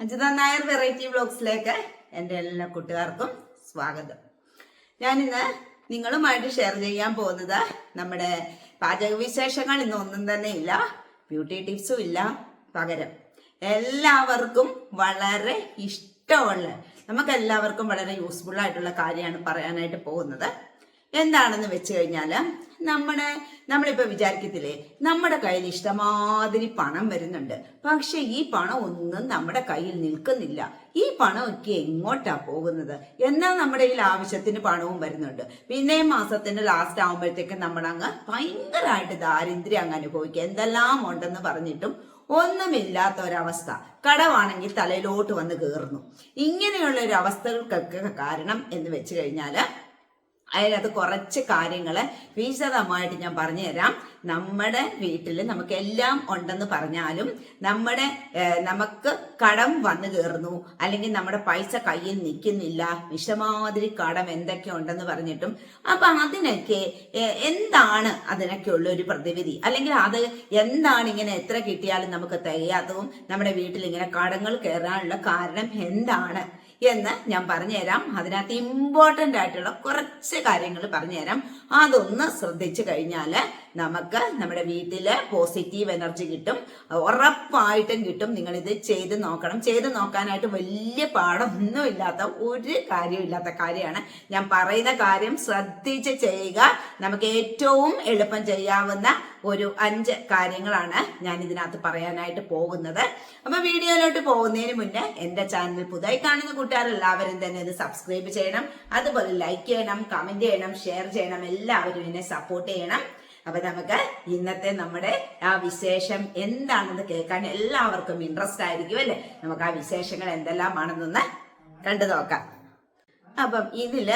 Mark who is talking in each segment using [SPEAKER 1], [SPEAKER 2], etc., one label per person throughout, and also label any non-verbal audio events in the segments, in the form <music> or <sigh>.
[SPEAKER 1] Ajitha Nair variety വ്ളോഗ്സിലേക്ക് എന്റെ എല്ലാ കൂട്ടുകാർക്കും സ്വാഗതം. ഞാനിന്ന് നിങ്ങളുമായിട്ട് ഷെയർ ചെയ്യാൻ പോകുന്നത് നമ്മുടെ പാചക വിശേഷങ്ങൾ ഇന്നൊന്നും തന്നെ ഇല്ല ബ്യൂട്ടി ടിപ്സും ഇല്ല പകരം. എല്ലാവർക്കും വളരെ ഇഷ്ടമുള്ള നമുക്ക് എല്ലാവർക്കും വളരെ യൂസ്ഫുൾ ആയിട്ടുള്ള കാര്യമാണ് പറയാനായിട്ട് പോകുന്നത്. എന്താണെന്ന് വെച്ച് കഴിഞ്ഞാൽ നമ്മുടെ നമ്മളിപ്പോൾ വിചാരിക്കത്തില്ലേ നമ്മുടെ കയ്യിൽ ഇഷ്ടമാതിരി പണം വരുന്നുണ്ട്. പക്ഷെ ഈ പണം ഒന്നും നമ്മുടെ കയ്യിൽ നിൽക്കുന്നില്ല. ഈ പണമൊക്കെ എങ്ങോട്ടാ പോകുന്നത്? എന്നാൽ നമ്മുടെ ഈ ആവശ്യത്തിന് പണവും വരുന്നുണ്ട്. പിന്നെ മാസത്തിന്റെ ലാസ്റ്റ് ആകുമ്പോഴത്തേക്കും നമ്മളങ്ങ് ഭയങ്കരമായിട്ട് ദാരിദ്ര്യം അങ്ങ് അനുഭവിക്കുക. എന്തെല്ലാം ഉണ്ടെന്ന് പറഞ്ഞിട്ടും ഒന്നുമില്ലാത്ത ഒരവസ്ഥ. കടവാണെങ്കിൽ തലയിലോട്ട് വന്ന് കയറുന്നു ഇങ്ങനെയുള്ള ഒരു അവസ്ഥകൾക്കൊക്കെ കാരണം എന്ന് വെച്ച് കഴിഞ്ഞാൽ അതിനകത്ത് കുറച്ച് കാര്യങ്ങൾ വിശദമായിട്ട് ഞാൻ പറഞ്ഞുതരാം. നമ്മുടെ വീട്ടിൽ നമുക്ക് എല്ലാം ഉണ്ടെന്ന് പറഞ്ഞാലും നമ്മുടെ നമുക്ക് കടം വന്നു കയറുന്നു അല്ലെങ്കിൽ നമ്മുടെ പൈസ കയ്യിൽ നിൽക്കുന്നില്ല വിഷമാതിരി കടം എന്തൊക്കെ ഉണ്ടെന്ന് പറഞ്ഞിട്ടും അപ്പൊ അതിനൊക്കെ എന്താണ് അതിനൊക്കെ ഉള്ള ഒരു പ്രതിവിധി? അല്ലെങ്കിൽ അത് എന്താണ് ഇങ്ങനെ എത്ര കിട്ടിയാലും നമുക്ക് തികയാത്തതും നമ്മുടെ വീട്ടിൽ ഇങ്ങനെ കടങ്ങൾ കയറാനുള്ള കാരണം എന്താണ്? എന്ന് ഞാൻ പറഞ്ഞുതരാം. അതിനകത്ത് ഇമ്പോർട്ടന്റ് ആയിട്ടുള്ള കുറച്ച് കാര്യങ്ങൾ പറഞ്ഞുതരാം. അതൊന്ന് ശ്രദ്ധിച്ചു കഴിഞ്ഞാൽ നമുക്ക് നമ്മുടെ വീട്ടിൽ പോസിറ്റീവ് എനർജി കിട്ടും. ഉറപ്പായിട്ടും കിട്ടും. നിങ്ങളിത് ചെയ്ത് നോക്കണം. ചെയ്ത് നോക്കാനായിട്ട് വലിയ പാടൊന്നും ഇല്ലാത്ത ഒരു കാര്യമില്ലാത്ത കാര്യമാണ്. ഞാൻ പറയുന്ന കാര്യം ശ്രദ്ധിച്ച് ചെയ്യുക. നമുക്ക് ഏറ്റവും എളുപ്പം ചെയ്യാവുന്ന ഒരു അഞ്ച് കാര്യങ്ങളാണ് ഞാൻ ഇതിനകത്ത് പറയാനായിട്ട് പോകുന്നത്. അപ്പൊ വീഡിയോയിലോട്ട് പോകുന്നതിന് മുന്നേ എന്റെ ചാനൽ പുതുതായി കാണുന്ന കൂട്ടുകാർ എല്ലാവരും തന്നെ ഇത് സബ്സ്ക്രൈബ് ചെയ്യണം. അതുപോലെ ലൈക്ക് ചെയ്യണം കമന്റ് ചെയ്യണം ഷെയർ ചെയ്യണം എല്ലാവരും എന്നെ സപ്പോർട്ട് ചെയ്യണം. അപ്പൊ നമുക്ക് ഇന്നത്തെ നമ്മുടെ ആ വിശേഷം എന്താണെന്ന് കേൾക്കാൻ എല്ലാവർക്കും ഇൻട്രസ്റ്റ് ആയിരിക്കും അല്ലെ? നമുക്ക് ആ വിശേഷങ്ങൾ എന്തെല്ലാമാണെന്നൊന്ന് കണ്ടു നോക്കാം. അപ്പം ഇതിൽ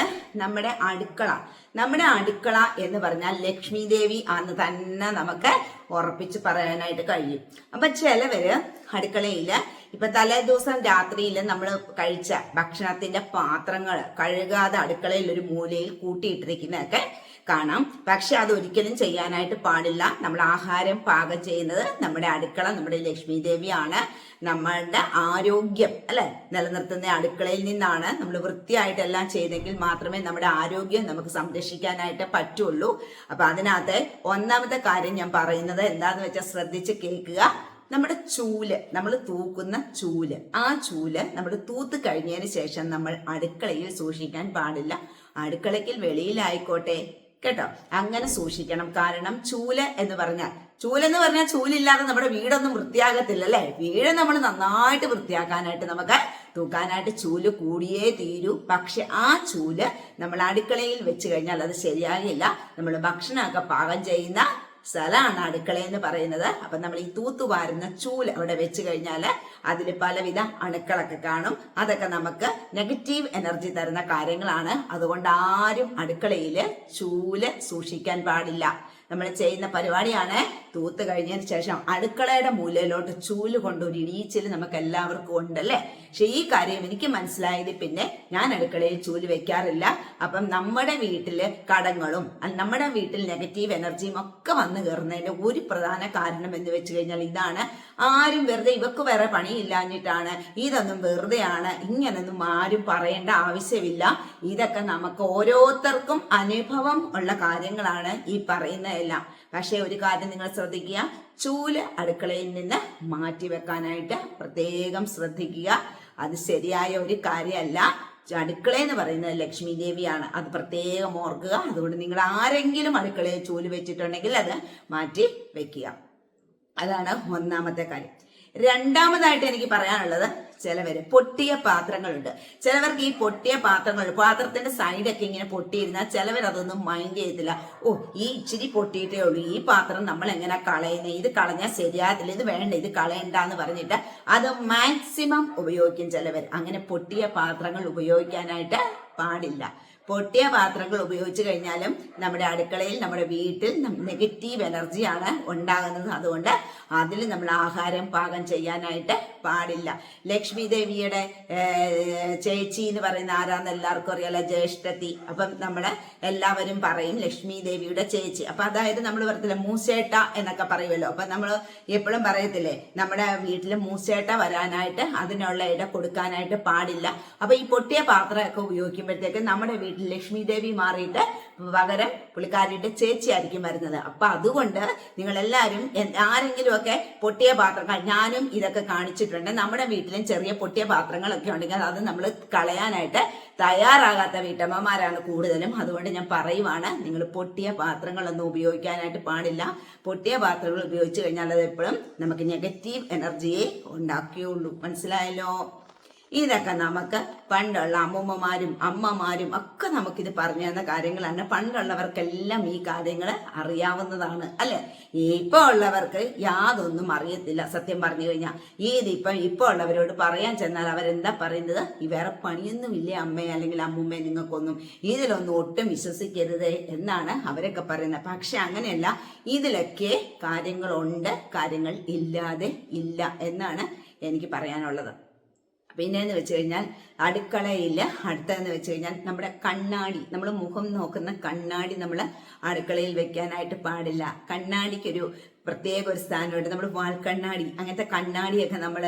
[SPEAKER 1] നമ്മുടെ അടുക്കള. നമ്മുടെ അടുക്കള എന്ന് പറഞ്ഞാൽ ലക്ഷ്മി ദേവി ആന്ന് തന്നെ നമുക്ക് ഉറപ്പിച്ച് പറയാനായിട്ട് കഴിയും. അപ്പൊ ചിലവര് അടുക്കളയിൽ ഇപ്പൊ തലേ ദിവസം രാത്രിയിൽ നമ്മൾ കഴിച്ച ഭക്ഷണത്തിന്റെ പാത്രങ്ങൾ കഴുകാതെ അടുക്കളയിൽ ഒരു മൂലയിൽ കൂട്ടിയിട്ടിരിക്കുന്നതൊക്കെ കാണാം. പക്ഷെ അത് ഒരിക്കലും ചെയ്യാനായിട്ട് പാടില്ല. നമ്മൾ ആഹാരം പാകം ചെയ്യുന്നത് നമ്മുടെ അടുക്കള നമ്മുടെ ലക്ഷ്മി ദേവിയാണ്. നമ്മളുടെ ആരോഗ്യം അല്ലെ? നിലനിർത്തുന്ന അടുക്കളയിൽ നിന്നാണ് നമ്മൾ വൃത്തിയായിട്ടെല്ലാം ചെയ്തെങ്കിൽ മാത്രമേ നമ്മുടെ ആരോഗ്യം നമുക്ക് സംരക്ഷിക്കാനായിട്ട് പറ്റുള്ളൂ. അപ്പൊ അതിനകത്ത് ഒന്നാമത്തെ കാര്യം ഞാൻ പറയുന്നത് എന്താന്ന് വെച്ചാൽ ശ്രദ്ധിച്ച് കേൾക്കുക. നമ്മുടെ ചൂൽ നമ്മൾ തൂക്കുന്ന ചൂൽ. ആ ചൂൽ നമ്മൾ തൂത്ത് കഴിഞ്ഞതിന് ശേഷം നമ്മൾ അടുക്കളയിൽ സൂക്ഷിക്കാൻ പാടില്ല. അടുക്കളയ്ക്കിൽ വെളിയിലായിക്കോട്ടെ. കേട്ടോ? അങ്ങനെ സൂക്ഷിക്കണം. കാരണം ചൂൽ എന്ന് പറഞ്ഞാൽ ചൂലെന്ന് പറഞ്ഞാൽ ചൂലില്ലാതെ നമ്മുടെ വീടൊന്നും വൃത്തിയാകത്തില്ല അല്ലേ? വീട് നമ്മൾ നന്നായിട്ട് വൃത്തിയാക്കാനായിട്ട് നമുക്ക് തൂക്കാനായിട്ട് ചൂൽ കൂടിയേ തീരൂ. പക്ഷെ ആ ചൂൽ നമ്മൾ അടുക്കളയിൽ വെച്ച് കഴിഞ്ഞാൽ അത് ശരിയാകില്ല. നമ്മൾ ഭക്ഷണമൊക്കെ പാകം ചെയ്യുന്ന സ്ഥലമാണ് അടുക്കള എന്ന് പറയുന്നത്. അപ്പൊ നമ്മൾ ഈ തൂത്തുവാരുന്ന ചൂൽ അവിടെ വെച്ച് കഴിഞ്ഞാൽ അതിൽ പലവിധ അണുക്കളൊക്കെ കാണും. അതൊക്കെ നമുക്ക് നെഗറ്റീവ് എനർജി തരുന്ന കാര്യങ്ങളാണ്. അതുകൊണ്ട് ആരും അടുക്കളയിൽ ചൂൽ സൂക്ഷിക്കാൻ പാടില്ല. നമ്മൾ ചെയ്യുന്ന പരിപാടിയാണ് തൂത്ത് കഴിഞ്ഞതിന് ശേഷം അടുക്കളയുടെ മൂലയിലോട്ട് ചൂൽ കൊണ്ട് ഒരു ഇടിയിച്ചിൽ നമുക്ക് എല്ലാവർക്കും ഉണ്ടല്ലേ? പക്ഷെ ഈ കാര്യം എനിക്ക് മനസ്സിലായത് പിന്നെ ഞാൻ അടുക്കളയിൽ ചൂൽ വെക്കാറില്ല. അപ്പം നമ്മുടെ വീട്ടിൽ കടങ്ങളും നമ്മുടെ വീട്ടിൽ നെഗറ്റീവ് എനർജിയും ഒക്കെ വന്നു കയറുന്നതിന്റെ ഒരു പ്രധാന കാരണം എന്ന് വെച്ച് കഴിഞ്ഞാൽ ഇതാണ്. ആരും വെറുതെ ഇവക്ക് വേറെ പണിയില്ലാഞ്ഞിട്ടാണ് ഇതൊന്നും വെറുതെയാണ് ഇങ്ങനൊന്നും ആരും പറയേണ്ട ആവശ്യമില്ല. ഇതൊക്കെ നമുക്ക് ഓരോരുത്തർക്കും അനുഭവം ഉള്ള കാര്യങ്ങളാണ് ഈ പറയുന്നതെല്ലാം. പക്ഷേ ഒരു കാര്യം നിങ്ങൾ ശ്രദ്ധിക്കുക ചൂൽ അടുക്കളയിൽ നിന്ന് മാറ്റി വെക്കാനായിട്ട് പ്രത്യേകം ശ്രദ്ധിക്കുക. അത് ശരിയായ ഒരു കാര്യമല്ല. അടുക്കള എന്ന് പറയുന്നത് ലക്ഷ്മി ദേവിയാണ് അത് പ്രത്യേകം ഓർക്കുക. അതുകൊണ്ട് നിങ്ങൾ ആരെങ്കിലും അടുക്കളയിൽ ചൂൽ വെച്ചിട്ടുണ്ടെങ്കിൽ അത് മാറ്റി വെക്കുക. അതാണ് ഒന്നാമത്തെ കാര്യം. രണ്ടാമതായിട്ട് എനിക്ക് പറയാനുള്ളത് ചിലവര് പൊട്ടിയ പാത്രങ്ങളുണ്ട്. ചിലവർക്ക് ഈ പൊട്ടിയ പാത്രങ്ങൾ പാത്രത്തിന്റെ സൈഡൊക്കെ ഇങ്ങനെ പൊട്ടിയിരുന്നാൽ ചിലവർ അതൊന്നും മൈൻഡ് ചെയ്തില്ല ഓ ഈ ഇച്ചിരി പൊട്ടിയിട്ടേ ഉള്ളൂ. ഈ പാത്രം നമ്മൾ എങ്ങനെ കളയുന്നത് ഇത് കളഞ്ഞാൽ ശരിയാകത്തില്ല. ഇത് വേണ്ട ഇത് കളയണ്ട എന്ന് പറഞ്ഞിട്ട് അത് മാക്സിമം ഉപയോഗിക്കും ചിലവർ അങ്ങനെ പൊട്ടിയ പാത്രങ്ങൾ ഉപയോഗിക്കാനായിട്ട് പാടില്ല. പൊട്ടിയ പാത്രങ്ങൾ ഉപയോഗിച്ച് കഴിഞ്ഞാലും നമ്മുടെ അടുക്കളയിൽ നമ്മുടെ വീട്ടിൽ നെഗറ്റീവ് എനർജിയാണ് ഉണ്ടാകുന്നത്. അതുകൊണ്ട് അതിൽ നമ്മൾ ആഹാരം പാകം ചെയ്യാനായിട്ട് പാടില്ല. ലക്ഷ്മി ദേവിയുടെ ചേച്ചി എന്ന് പറയുന്ന ആരാന്ന് എല്ലാവർക്കും അറിയാലോ? ജ്യേഷ്ഠത്തി. അപ്പം നമ്മളെ എല്ലാവരും പറയും ലക്ഷ്മി ദേവിയുടെ ചേച്ചി. അപ്പൊ അതായത് നമ്മൾ പറയത്തില്ല മൂസേട്ട എന്നൊക്കെ പറയുമല്ലോ. അപ്പൊ നമ്മൾ എപ്പോഴും പറയത്തില്ലേ നമ്മുടെ വീട്ടിൽ മൂസേട്ട വരാനായിട്ട് അതിനുള്ള ഇട കൊടുക്കാനായിട്ട് പാടില്ല. അപ്പൊ ഈ പൊട്ടിയ പാത്രമൊക്കെ ഉപയോഗിക്കുമ്പോഴത്തേക്ക് നമ്മുടെ വീട്ടിൽ ലക്ഷ്മി ദേവി മാറിയിട്ട് പകരം പുള്ളിക്കാരിയുടെ ചേച്ചിയായിരിക്കും വരുന്നത്. അപ്പൊ അതുകൊണ്ട് നിങ്ങൾ എല്ലാവരും ആരെങ്കിലും ഒക്കെ പൊട്ടിയ പാത്രങ്ങൾ ഞാനും ഇതൊക്കെ കാണിച്ചിട്ടുണ്ട്. നമ്മുടെ വീട്ടിലും ചെറിയ പൊട്ടിയ പാത്രങ്ങളൊക്കെ ഉണ്ടെങ്കിൽ അത് നമ്മൾ കളയാനായിട്ട് തയ്യാറാകാത്ത വീട്ടമ്മമാരാണ് കൂടുതലും. അതുകൊണ്ട് ഞാൻ പറയുവാണ് നിങ്ങൾ പൊട്ടിയ പാത്രങ്ങളൊന്നും ഉപയോഗിക്കാനായിട്ട് പാടില്ല. പൊട്ടിയ പാത്രങ്ങൾ ഉപയോഗിച്ച് കഴിഞ്ഞാൽ അത് എപ്പോഴും നമുക്ക് നെഗറ്റീവ് എനർജിയെ ഉണ്ടാക്കിയുള്ളൂ. മനസ്സിലായല്ലോ? ഇതൊക്കെ നമുക്ക് പണ്ടുള്ള അമ്മൂമ്മമാരും അമ്മമാരും ഒക്കെ നമുക്കിത് പറഞ്ഞു തന്ന കാര്യങ്ങളാണ് പണ്ടുള്ളവർക്കെല്ലാം ഈ കാര്യങ്ങൾ അറിയാവുന്നതാണ് അല്ലെ? ഇപ്പൊ ഉള്ളവർക്ക് യാതൊന്നും അറിയത്തില്ല സത്യം പറഞ്ഞു കഴിഞ്ഞാൽ. ഇതിപ്പം ഇപ്പൊ ഉള്ളവരോട് പറയാൻ ചെന്നാൽ അവരെന്താ പറയുന്നത്? ഈ വേറെ പണിയൊന്നും ഇല്ലേ അമ്മയെ അല്ലെങ്കിൽ അമ്മൂമ്മയെ നിങ്ങൾക്കൊന്നും ഇതിലൊന്നും ഒട്ടും വിശ്വസിക്കരുത് എന്നാണ് അവരൊക്കെ പറയുന്നത്. പക്ഷെ അങ്ങനെയല്ല ഇതിലൊക്കെ കാര്യങ്ങളുണ്ട് കാര്യങ്ങൾ ഇല്ലാതെ ഇല്ല എന്നാണ് എനിക്ക് പറയാനുള്ളത്. പിന്നെന്ന് വെച്ച് കഴിഞ്ഞാൽ അടുക്കളയിൽ അടുത്തതെന്ന് വെച്ച് കഴിഞ്ഞാൽ നമ്മുടെ കണ്ണാടി നമ്മൾ മുഖം നോക്കുന്ന കണ്ണാടി നമ്മൾ അടുക്കളയിൽ വെക്കാനായിട്ട് പാടില്ല. കണ്ണാടിക്കൊരു പ്രത്യേക ഒരു സ്ഥാനമുണ്ട് നമ്മൾ വാൽക്കണ്ണാടി അങ്ങനത്തെ കണ്ണാടിയൊക്കെ നമ്മൾ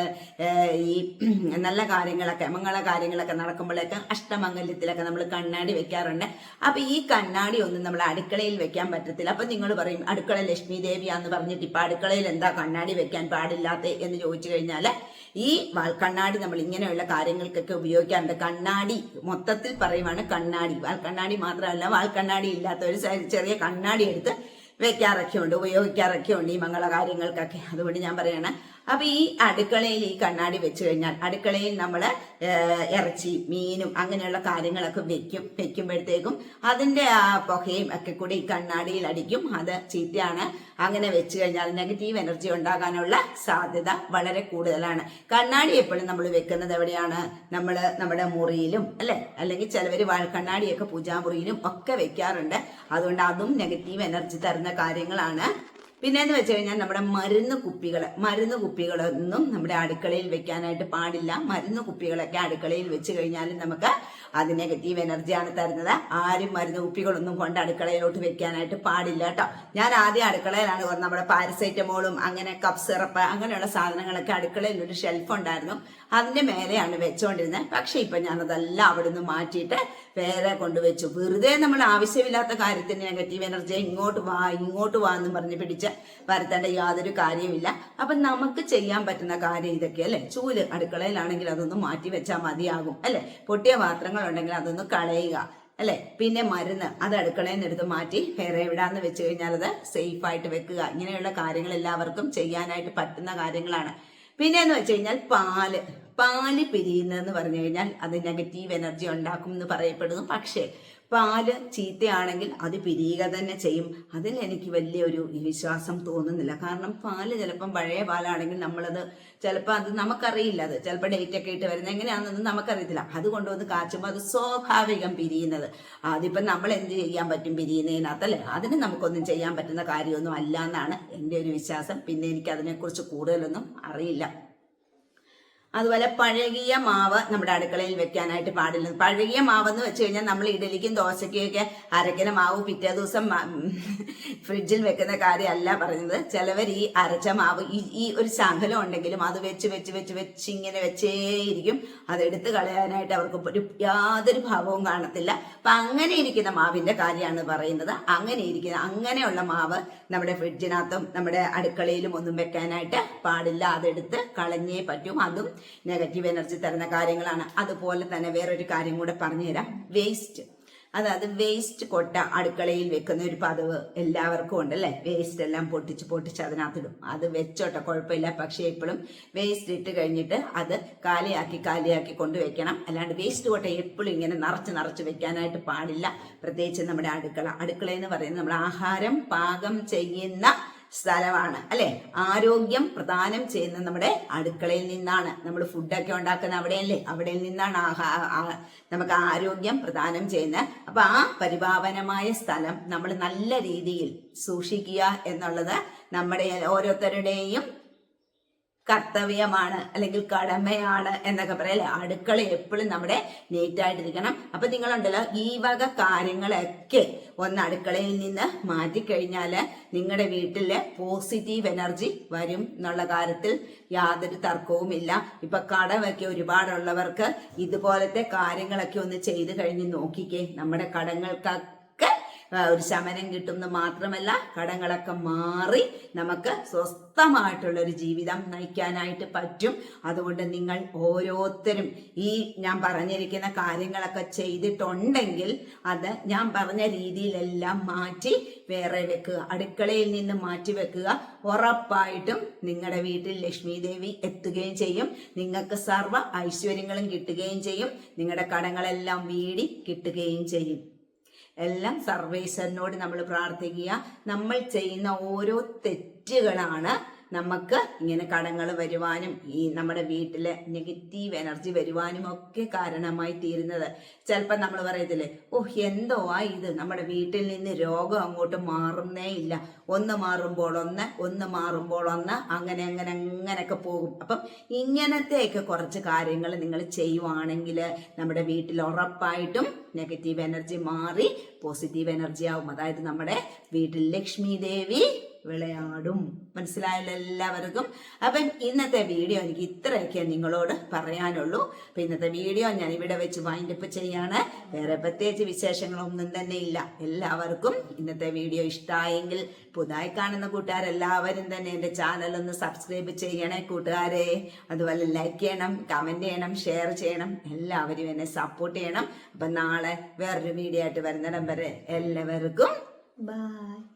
[SPEAKER 1] ഈ <clears throat> നല്ല കാര്യങ്ങളൊക്കെ മംഗള കാര്യങ്ങളൊക്കെ നടക്കുമ്പോഴൊക്കെ അഷ്ടമംഗല്യത്തിലൊക്കെ നമ്മൾ കണ്ണാടി വെക്കാറുണ്ട്. അപ്പൊ ഈ കണ്ണാടി ഒന്നും നമ്മൾ അടുക്കളയിൽ വെക്കാൻ പറ്റത്തില്ല. അപ്പൊ നിങ്ങൾ പറയും അടുക്കള ലക്ഷ്മി ദേവിയാന്ന് പറഞ്ഞിട്ട് ഇപ്പൊ അടുക്കളയിൽ എന്താ കണ്ണാടി വെക്കാൻ പാടില്ലാത്ത? എന്ന് ചോദിച്ചു കഴിഞ്ഞാൽ ഈ വാൽക്കണ്ണാടി നമ്മൾ ഇങ്ങനെയുള്ള കാര്യങ്ങൾക്കൊക്കെ ഉപയോഗിക്കാറുണ്ട്. കണ്ണാടി മൊത്തത്തിൽ പറയുവാണ് കണ്ണാടി. വാൽക്കണ്ണാടി മാത്രമല്ല വാൽക്കണ്ണാടി ഇല്ലാത്ത ഒരു ചെറിയ കണ്ണാടി എടുത്ത് വെക്കാറൊക്കെ ഉണ്ട് ഉപയോഗിക്കാറൊക്കെ ഉണ്ട് ഈ മംഗള കാര്യങ്ങൾക്കൊക്കെ അതുകൊണ്ട് ഞാൻ പറയാണ് അപ്പൊ ഈ അടുക്കളയിൽ ഈ കണ്ണാടി വെച്ച് കഴിഞ്ഞാൽ അടുക്കളയിൽ നമ്മൾ ഇറച്ചി മീനും അങ്ങനെയുള്ള കാര്യങ്ങളൊക്കെ വെക്കും വെക്കുമ്പോഴത്തേക്കും അതിന്റെ ആ പുകയും ഒക്കെ കൂടി ഈ കണ്ണാടിയിൽ അടിക്കും. അത് ചീത്തയാണ്. അങ്ങനെ വെച്ച് കഴിഞ്ഞാൽ നെഗറ്റീവ് എനർജി ഉണ്ടാകാനുള്ള സാധ്യത വളരെ കൂടുതലാണ്. കണ്ണാടി എപ്പോഴും നമ്മൾ വെക്കുന്നത് എവിടെയാണ്? നമ്മൾ നമ്മുടെ മുറിയിലും അല്ലെ? അല്ലെങ്കിൽ ചിലവർ കണ്ണാടിയൊക്കെ പൂജാമുറിയിലും ഒക്കെ വെക്കാറുണ്ട്. അതുകൊണ്ട് അതും നെഗറ്റീവ് എനർജി തരുന്ന കാര്യങ്ങളാണ്. പിന്നെന്ന് വെച്ച് കഴിഞ്ഞാൽ നമ്മുടെ മരുന്ന് കുപ്പികൾ മരുന്ന് കുപ്പികളൊന്നും നമ്മുടെ അടുക്കളയിൽ വെക്കാനായിട്ട് പാടില്ല. മരുന്ന് കുപ്പികളൊക്കെ അടുക്കളയിൽ വെച്ച് കഴിഞ്ഞാൽ നമുക്ക് അത് നെഗറ്റീവ് എനർജിയാണ് തരുന്നത്. ആരും മരുന്ന് കുപ്പികളൊന്നും കൊണ്ട് അടുക്കളയിലോട്ട് വെക്കാനായിട്ട് പാടില്ല കേട്ടോ. ഞാൻ ആദ്യം അടുക്കളയിലാണ് നമ്മുടെ പാരസൈറ്റമോളും അങ്ങനെ കപ്പ് സിറപ്പ് അങ്ങനെയുള്ള സാധനങ്ങളൊക്കെ അടുക്കളയിൽ ഒരു ഷെൽഫ് ഉണ്ടായിരുന്നു. അതിന്റെ മേലെയാണ് വെച്ചുകൊണ്ടിരുന്നത് പക്ഷെ ഇപ്പൊ ഞാനതെല്ലാം അവിടെ നിന്ന് മാറ്റിയിട്ട് വേറെ കൊണ്ടുവച്ചു വെറുതെ നമ്മൾ ആവശ്യമില്ലാത്ത കാര്യത്തിന് നെഗറ്റീവ് എനർജി ഇങ്ങോട്ട് വാ ഇങ്ങോട്ട് വാ എന്ന് പറഞ്ഞ് പിടിച്ച് വരുത്തേണ്ട യാതൊരു കാര്യമില്ല അപ്പം നമുക്ക് ചെയ്യാൻ പറ്റുന്ന കാര്യം ഇതൊക്കെ അല്ലേ? ചൂൽ അടുക്കളയിലാണെങ്കിൽ അതൊന്ന് മാറ്റി വെച്ചാൽ മതിയാകും അല്ലേ? പൊട്ടിയ പാത്രങ്ങൾ ഉണ്ടെങ്കിൽ അതൊന്ന് കളയുക അല്ലെ? പിന്നെ മരുന്ന് അത് അടുക്കളയിൽ നിന്ന് എടുത്ത് മാറ്റി വേറെ എവിടാന്ന് വെച്ച് കഴിഞ്ഞാൽ അത് സേഫ് ആയിട്ട് വെക്കുക. ഇങ്ങനെയുള്ള കാര്യങ്ങൾ എല്ലാവർക്കും ചെയ്യാനായിട്ട് പറ്റുന്ന കാര്യങ്ങളാണ്. പിന്നെ എന്ന് വെച്ച് കഴിഞ്ഞാൽ പാൽ. പാൽ പിരിയുന്നതെന്ന് പറഞ്ഞു കഴിഞ്ഞാൽ അത് നെഗറ്റീവ് എനർജി ഉണ്ടാക്കും എന്ന് പറയപ്പെടുന്നു. പക്ഷേ പാൽ ചീത്തയാണെങ്കിൽ അത് പിരിയുക തന്നെ ചെയ്യും. അതിൽ എനിക്ക് വലിയൊരു വിശ്വാസം തോന്നുന്നില്ല. കാരണം പാൽ ചിലപ്പം പഴയ പാലാണെങ്കിൽ നമ്മളത് ചിലപ്പോൾ അത് നമുക്കറിയില്ല. അത് ചിലപ്പോൾ ഡേറ്റൊക്കെ ഇട്ട് വരുന്നത് എങ്ങനെയാണെന്നൊന്നും നമുക്കറിയത്തില്ല. അത് കൊണ്ടുവന്ന് കാച്ചുമ്പോൾ അത് സ്വാഭാവികം പിരിയുന്നത്. അതിപ്പം നമ്മൾ എന്ത് ചെയ്യാൻ പറ്റും പിരിയുന്നതിനകത്തല്ലേ അതിന് നമുക്കൊന്നും ചെയ്യാൻ പറ്റുന്ന കാര്യമൊന്നും അല്ല എന്നാണ് എന്റെ ഒരു വിശ്വാസം. പിന്നെ എനിക്ക് അതിനെക്കുറിച്ച് കൂടുതലൊന്നും അറിയില്ല. അതുപോലെ പഴകിയ മാവ് നമ്മുടെ അടുക്കളയിൽ വെക്കാനായിട്ട് പാടില്ല. പഴകിയ മാവ് എന്ന് വെച്ച് കഴിഞ്ഞാൽ നമ്മൾ ഇഡലിക്കും ദോശയ്ക്കും ഒക്കെ അരക്കുന്ന മാവ് പിറ്റേ ദിവസം ഫ്രിഡ്ജിൽ വെക്കുന്ന കാര്യമല്ല പറഞ്ഞത് ചിലവർ ഈ അരച്ച മാവ് ഈ ഈ ഒരു ശകലം ഉണ്ടെങ്കിലും അത് വെച്ച് വെച്ച് വെച്ച് വെച്ച് ഇങ്ങനെ വെച്ചേയിരിക്കും. അതെടുത്ത് കളയാനായിട്ട് അവർക്ക് ഒരു യാതൊരു ഭാവവും കാണത്തില്ല. അപ്പൊ അങ്ങനെ ഇരിക്കുന്ന മാവിന്റെ കാര്യമാണ് പറയുന്നത്. അങ്ങനെ ഇരിക്കുന്ന അങ്ങനെയുള്ള മാവ് നമ്മുടെ ഫ്രിഡ്ജിനകത്തും നമ്മുടെ അടുക്കളയിലും ഒന്നും വെക്കാനായിട്ട് പാടില്ല. അതെടുത്ത് കളഞ്ഞേ പറ്റും. അതും നെഗറ്റീവ് എനർജി തരുന്ന കാര്യങ്ങളാണ്. അതുപോലെ തന്നെ വേറൊരു കാര്യം കൂടെ പറഞ്ഞുതരാം. വേസ്റ്റ് അതായത് വേസ്റ്റ് കൊട്ട അടുക്കളയിൽ വെക്കുന്ന ഒരു പതിവ് എല്ലാവർക്കും ഉണ്ടല്ലേ വേസ്റ്റ് എല്ലാം പൊട്ടിച്ച് പൊട്ടിച്ച് അതിനകത്തിടും. അത് വെച്ചോട്ടെ കുഴപ്പമില്ല. പക്ഷേ എപ്പോഴും വേസ്റ്റ് ഇട്ട് കഴിഞ്ഞിട്ട് അത് കാലിയാക്കി കാലിയാക്കി കൊണ്ടുവയ്ക്കണം അല്ലാണ്ട് വേസ്റ്റ് കൊട്ട എപ്പോഴും ഇങ്ങനെ നിറച്ച് നിറച്ച് വെക്കാനായിട്ട് പാടില്ല. പ്രത്യേകിച്ച് നമ്മുടെ അടുക്കള. അടുക്കള എന്ന് പറയുന്നത് നമ്മൾ ആഹാരം പാകം ചെയ്യുന്ന സ്ഥലമാണ് അല്ലെ? ആരോഗ്യം പ്രദാനം ചെയ്യുന്നത് നമ്മുടെ അടുക്കളയിൽ നിന്നാണ്. നമ്മൾ ഫുഡൊക്കെ ഉണ്ടാക്കുന്ന അവിടെയല്ലേ? അവിടെ നിന്നാണ് നമുക്ക് ആരോഗ്യം പ്രദാനം ചെയ്യുന്നത് അപ്പൊ ആ പരിപാവനമായ സ്ഥലം നമ്മൾ നല്ല രീതിയിൽ സൂക്ഷിക്കുക എന്നുള്ളത് നമ്മുടെ ഓരോരുത്തരുടെയും കർത്തവ്യമാണ് അല്ലെങ്കിൽ കടമയാണ് എന്നൊക്കെ പറയല്ലേ അടുക്കള എപ്പോഴും നമ്മുടെ നീറ്റായിട്ടിരിക്കണം അപ്പൊ നിങ്ങളുണ്ടല്ലോ ഈ വക കാര്യങ്ങളൊക്കെ ഒന്ന് അടുക്കളയിൽ നിന്ന് മാറ്റിക്കഴിഞ്ഞാൽ നിങ്ങളുടെ വീട്ടിലെ പോസിറ്റീവ് എനർജി വരും എന്നുള്ള കാര്യത്തിൽ യാതൊരു തർക്കവുമില്ല. ഇപ്പൊ കടമൊക്കെ ഒരുപാടുള്ളവർക്ക് ഇതുപോലത്തെ കാര്യങ്ങളൊക്കെ ഒന്ന് ചെയ്തു കഴിഞ്ഞ് നോക്കിക്കേ. നമ്മുടെ കടങ്ങൾക്കൊക്കെ ഒരു ശമനം കിട്ടുമെന്ന് മാത്രമല്ല കടങ്ങളൊക്കെ മാറി നമുക്ക് സ്വസ്ഥമായിട്ടുള്ള ഒരു ജീവിതം നയിക്കാനായിട്ട് പറ്റും. അതുകൊണ്ട് നിങ്ങൾ ഓരോരുത്തരും ഈ ഞാൻ പറഞ്ഞിരിക്കുന്ന കാര്യങ്ങളൊക്കെ ചെയ്തിട്ടുണ്ടെങ്കിൽ അത് ഞാൻ പറഞ്ഞ രീതിയിലെല്ലാം മാറ്റി വേറെ വെക്കുക. അടുക്കളയിൽ നിന്ന് മാറ്റി വെക്കുക. ഉറപ്പായിട്ടും നിങ്ങളുടെ വീട്ടിൽ ലക്ഷ്മി ദേവി എത്തുകയും ചെയ്യും. നിങ്ങൾക്ക് സർവ ഐശ്വര്യങ്ങളും കിട്ടുകയും ചെയ്യും. നിങ്ങളുടെ കടങ്ങളെല്ലാം വീടി കിട്ടുകയും ചെയ്യും. എല്ലാം സർവേശ്വരനോട് നമ്മൾ പ്രാർത്ഥിക്കുക. നമ്മൾ ചെയ്യുന്ന ഓരോ തെറ്റുകളാണ് നമുക്ക് ഇങ്ങനെ കടങ്ങൾ വരുവാനും ഈ നമ്മുടെ വീട്ടിലെ നെഗറ്റീവ് എനർജി വരുവാനും ഒക്കെ കാരണമായി തീരുന്നത്. ചിലപ്പോൾ നമ്മൾ പറയത്തില്ലേ ഓ എന്തോ ആ ഇത് നമ്മുടെ വീട്ടിൽ നിന്ന് രോഗം അങ്ങോട്ട് മാറുന്നേ ഇല്ല. ഒന്ന് മാറുമ്പോൾ ഒന്ന് ഒന്ന് മാറുമ്പോൾ ഒന്ന് അങ്ങനെ അങ്ങനെ അങ്ങനെയൊക്കെ പോകും. അപ്പം ഇങ്ങനത്തെയൊക്കെ കുറച്ച് കാര്യങ്ങൾ നിങ്ങൾ ചെയ്യുവാണെങ്കിൽ നമ്മുടെ വീട്ടിൽ ഉറപ്പായിട്ടും നെഗറ്റീവ് എനർജി മാറി പോസിറ്റീവ് എനർജി ആവും. അതായത് നമ്മുടെ വീട്ടിൽ ലക്ഷ്മി ദേവി വിളയാടും. മനസ്സിലായല്ലോ എല്ലാവർക്കും? അപ്പം ഇന്നത്തെ വീഡിയോ എനിക്ക് ഇത്രയൊക്കെ നിങ്ങളോട് പറയാനുള്ളൂ. അപ്പം ഇന്നത്തെ വീഡിയോ ഞാൻ ഇവിടെ വെച്ച് വൈൻഡപ്പ് ചെയ്യാണ്. വേറെ പ്രത്യേകിച്ച് വിശേഷങ്ങളൊന്നും തന്നെ ഇല്ല. എല്ലാവർക്കും ഇന്നത്തെ വീഡിയോ ഇഷ്ടമായെങ്കിൽ പുതുതായി കാണുന്ന കൂട്ടുകാരെല്ലാവരും തന്നെ എന്റെ ചാനൽ ഒന്ന് സബ്സ്ക്രൈബ് ചെയ്യണേ കൂട്ടുകാരെ. അതുപോലെ ലൈക്ക് ചെയ്യണം കമന്റ് ചെയ്യണം ഷെയർ ചെയ്യണം. എല്ലാവരും എന്നെ സപ്പോർട്ട് ചെയ്യണം. അപ്പം നാളെ വേറൊരു വീഡിയോ ആയിട്ട് വരുന്നിടം വരെ എല്ലാവർക്കും ബൈ